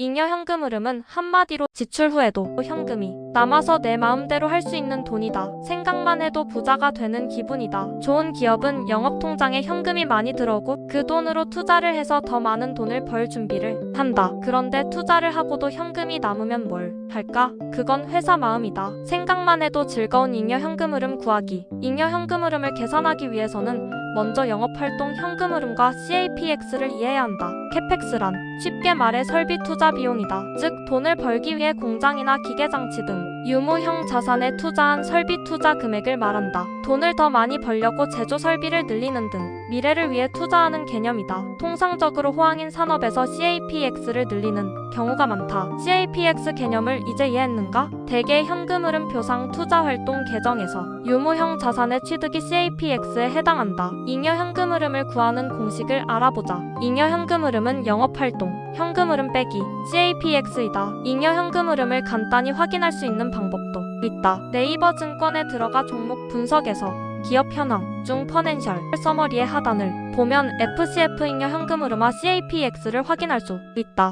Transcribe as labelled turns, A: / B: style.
A: 잉여 현금 흐름은 한마디로 지출 후에도 현금이 남아서 내 마음대로 할 수 있는 돈이다. 생각만 해도 부자가 되는 기분이다. 좋은 기업은 영업 통장에 현금이 많이 들어오고 그 돈으로 투자를 해서 더 많은 돈을 벌 준비를 한다. 그런데 투자를 하고도 현금이 남으면 뭘 할까? 그건 회사 마음이다. 생각만 해도 즐거운 잉여 현금 흐름 구하기. 잉여 현금 흐름을 계산하기 위해서는 먼저 영업활동 현금 흐름과 CAPX를 이해해야 한다. 캐펙스란 쉽게 말해 설비 투자 비용이다. 즉 돈을 벌기 위해 공장이나 기계장치 등 유무형 자산에 투자한 설비 투자 금액을 말한다. 돈을 더 많이 벌려고 제조 설비를 늘리는 등 미래를 위해 투자하는 개념이다. 통상적으로 호황인 산업에서 CAPX를 늘리는 경우가 많다. CAPX 개념을 이제 이해했는가? 대개 현금 흐름 표상 투자 활동 계정에서 유무형 자산의 취득이 CAPX에 해당한다. 잉여 현금 흐름을 구하는 공식을 알아보자. 잉여 현금 흐름은 영업 활동, 현금 흐름 빼기 CAPX이다. 잉여 현금 흐름을 간단히 확인할 수 있는 방법도 있다. 네이버 증권에 들어가 종목 분석에서 기업 현황 중 퍼넨셜 서머리의 하단을 보면 FCF 잉여 현금 흐름과 CAPX를 확인할 수 있다.